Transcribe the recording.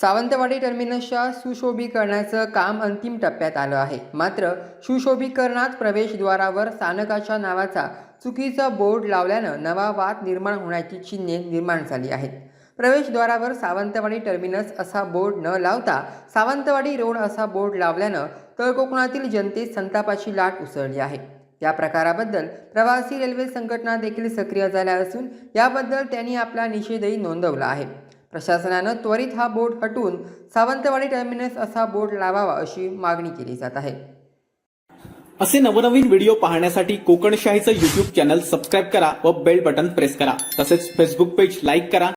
सावंतवाडी टर्मिनसच्या सुशोभीकरणाचं काम अंतिम टप्प्यात आलं आहे. मात्र सुशोभीकरणात प्रवेशद्वारावर स्थानकाच्या नावाचा चुकीचा बोर्ड लावल्यानं नवा वाद निर्माण होण्याची चिन्हे निर्माण झाली आहेत. प्रवेशद्वारावर सावंतवाडी टर्मिनस असा बोर्ड न लावता सावंतवाडी रोड असा बोर्ड लावल्यानं तळकोकणातील जनतेत संतापाची लाट उसळली आहे. या प्रकाराबद्दल प्रवासी रेल्वे संघटना देखील सक्रिय झाल्या असून याबद्दल त्यांनी आपला निषेधही नोंदवला आहे. प्रशासनानं त्वरित हा बोर्ड हटवून सावंतवाडी टर्मिनस असा बोर्ड लावावा अशी मागणी केली जात आहे. असे नवनवीन व्हिडिओ पाहण्यासाठी कोकणशाहीचं युट्यूब चॅनल सबस्क्राईब करा व बेल बटन प्रेस करा. तसेच फेसबुक पेज लाईक करा.